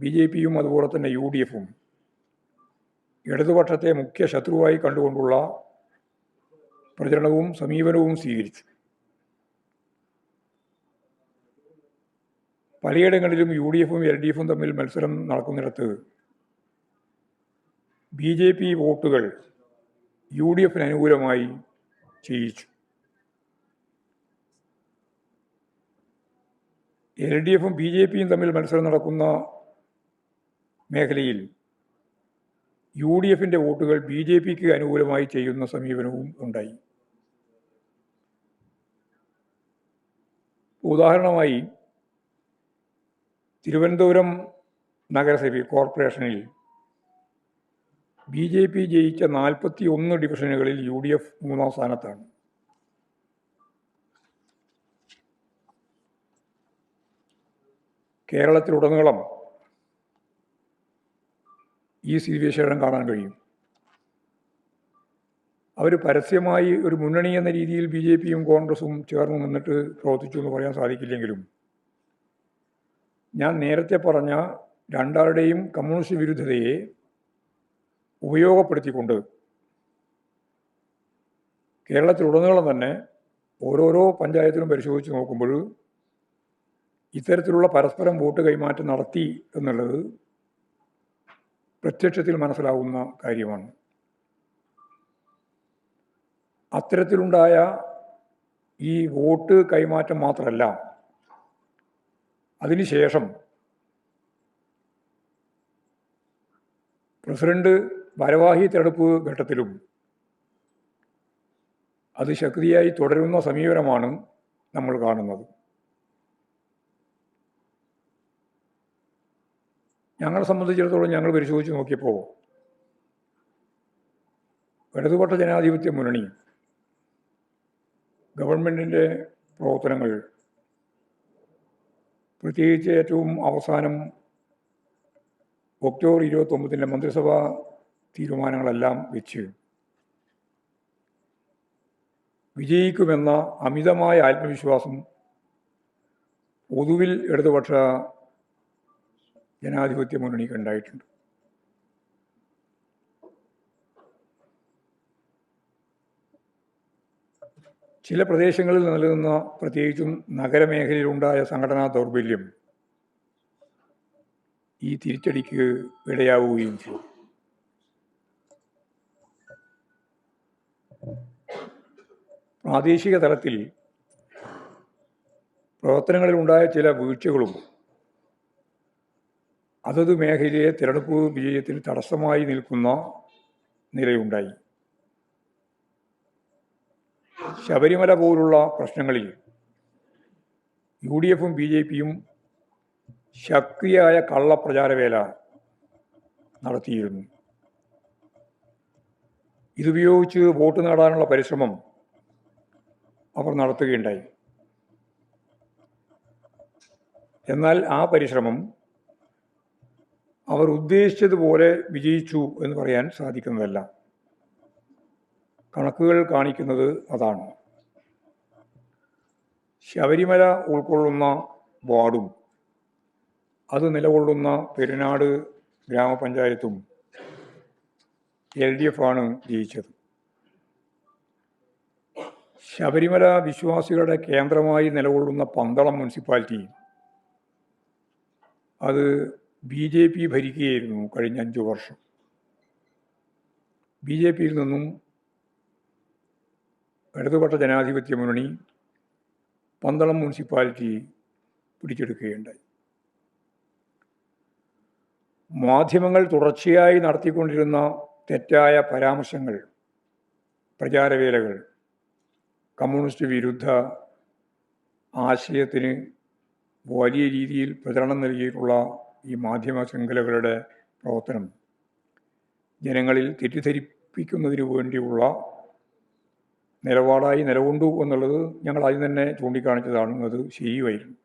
B J പിയും അതുപോലെ തന്നെ യു ഡി എഫും ഇടതുപക്ഷത്തെ മുഖ്യ ശത്രുവായി കണ്ടുകൊണ്ടുള്ള പ്രചരണവും സമീപനവും സ്വീകരിച്ചു. പലയിടങ്ങളിലും യു ഡി എഫും എൽ ഡി എഫും തമ്മിൽ മത്സരം നടക്കുന്നിടത്ത് ബി ജെ പി വോട്ടുകൾ യു ഡി എഫിന് അനുകൂലമായി ചെയ്യിച്ചു. എൽ ഡി എഫും ബി ജെ പിയും തമ്മിൽ മത്സരം നടക്കുന്ന മേഖലയിൽ യു ഡി എഫിന്റെ വോട്ടുകൾ ബി ജെ പിക്ക് അനുകൂലമായി ചെയ്യുന്ന സമീപനവും ഉണ്ടായി. ഉദാഹരണമായി തിരുവനന്തപുരം നഗരസഭ കോർപ്പറേഷനിൽ ബി ജെ പി ജയിച്ച നാൽപ്പത്തി ഒന്ന് ഡിവിഷനുകളിൽ യു ഡി എഫ് മൂന്നാം സ്ഥാനത്താണ്. കേരളത്തിലുടനീളം ഈ സ്ഥിതിവിശേഷം കാണാൻ കഴിയും. അവർ പരസ്യമായി ഒരു മുന്നണി എന്ന രീതിയിൽ ബി ജെ പിയും കോൺഗ്രസും ചേർന്ന് നിന്നിട്ട് പ്രവർത്തിച്ചു എന്ന് പറയാൻ സാധിക്കില്ലെങ്കിലും ഞാൻ നേരത്തെ പറഞ്ഞ രണ്ടാളുടെയും കമ്മ്യൂണിസ്റ്റ് വിരുദ്ധതയെ ഉപയോഗപ്പെടുത്തിക്കൊണ്ട് കേരളത്തിലുടനീളം തന്നെ ഓരോരോ പഞ്ചായത്തിലും പരിശോധിച്ച് നോക്കുമ്പോൾ ഇത്തരത്തിലുള്ള പരസ്പരം വോട്ട് കൈമാറ്റം നടത്തി എന്നുള്ളത് പ്രത്യക്ഷത്തിൽ മനസ്സിലാവുന്ന കാര്യമാണ്. അത്തരത്തിലുണ്ടായ ഈ വോട്ട് കൈമാറ്റം മാത്രമല്ല അതിനുശേഷം പ്രസിഡന്റ് ഭാരവാഹി തെരഞ്ഞെടുപ്പ് ഘട്ടത്തിലും അത് ശക്തിയായി തുടരുന്ന സമീപനമാണ് നമ്മൾ കാണുന്നത്. ഞങ്ങളെ സംബന്ധിച്ചിടത്തോളം ഞങ്ങൾ പരിശോധിച്ച് നോക്കിയപ്പോൾ ഇടതുപക്ഷ ജനാധിപത്യ മുന്നണി ഗവൺമെന്റിന്റെ പ്രവർത്തനങ്ങൾ പ്രത്യേകിച്ച് ഏറ്റവും അവസാനം ഒക്ടോബർ ഇരുപത്തൊമ്പതിന്റെ മന്ത്രിസഭാ തീരുമാനങ്ങളെല്ലാം വെച്ച് വിജയിക്കുമെന്ന അമിതമായ ആത്മവിശ്വാസം പൊതുവിൽ ഇടതുപക്ഷ ജനാധിപത്യ മുന്നണിക്ക് ഉണ്ടായിട്ടുണ്ട് ചില പ്രദേശങ്ങളിൽ നിലനിന്ന പ്രത്യേകിച്ചും നഗരമേഖലയിലുണ്ടായ സംഘടനാ ദൗർബല്യം ഈ തിരിച്ചടിക്ക് ഇടയാവുകയും ചെയ്തു. പ്രാദേശിക തലത്തിൽ പ്രവർത്തനങ്ങളിലുണ്ടായ ചില വീഴ്ചകളും അതത് മേഖലയെ തിരഞ്ഞെടുപ്പ് വിജയത്തിന് തടസ്സമായി നിൽക്കുന്ന നിലയുണ്ടായി. ശബരിമല പോലുള്ള പ്രശ്നങ്ങളിൽ യു ഡി എഫും ബി ജെ പിയും ശക്തിയായ കള്ളപ്രചാരവേല നടത്തിയിരുന്നു. ഇതുപയോഗിച്ച് വോട്ട് നേടാനുള്ള പരിശ്രമം അവർ നടത്തുകയുണ്ടായി. എന്നാൽ ആ പരിശ്രമം അവർ ഉദ്ദേശിച്ചതുപോലെ വിജയിച്ചു എന്ന് പറയാൻ സാധിക്കുന്നതല്ല. കണക്കുകൾ കാണിക്കുന്നത് അതാണ്. ശബരിമല ഉൾക്കൊള്ളുന്ന വാർഡും അത് നിലകൊള്ളുന്ന പെരുനാട് ഗ്രാമപഞ്ചായത്തും എൽ ഡി എഫ് ആണ് ജയിച്ചത്. ശബരിമല വിശ്വാസികളുടെ കേന്ദ്രമായി നിലകൊള്ളുന്ന പന്തളം മുനിസിപ്പാലിറ്റി അത് ബി ജെ പി ഭരിക്കുകയായിരുന്നു കഴിഞ്ഞ അഞ്ചു വർഷം. ബി ജെ പിയിൽ നിന്നും ഇടതുപക്ഷ ജനാധിപത്യ മുന്നണി പന്തളം മുനിസിപ്പാലിറ്റി പിടിച്ചെടുക്കുകയുണ്ടായി. മാധ്യമങ്ങൾ തുടർച്ചയായി നടത്തിക്കൊണ്ടിരുന്ന തെറ്റായ പരാമർശങ്ങൾ പ്രചാരവേലകൾ കമ്മ്യൂണിസ്റ്റ് വിരുദ്ധ ആശയത്തിന് വലിയ രീതിയിൽ പ്രചരണം നൽകിയിട്ടുള്ള ഈ മാധ്യമ ശൃംഖലകളുടെ പ്രവർത്തനം. ജനങ്ങളിൽ തെറ്റിദ്ധരിപ്പിക്കുന്നതിന് വേണ്ടിയുള്ള നിലപാടായി നിലകൊണ്ടു എന്നുള്ളത് ഞങ്ങൾ ആദ്യം തന്നെ ചൂണ്ടിക്കാണിച്ചതാണ് അത് ശരിയുമായിരുന്നു.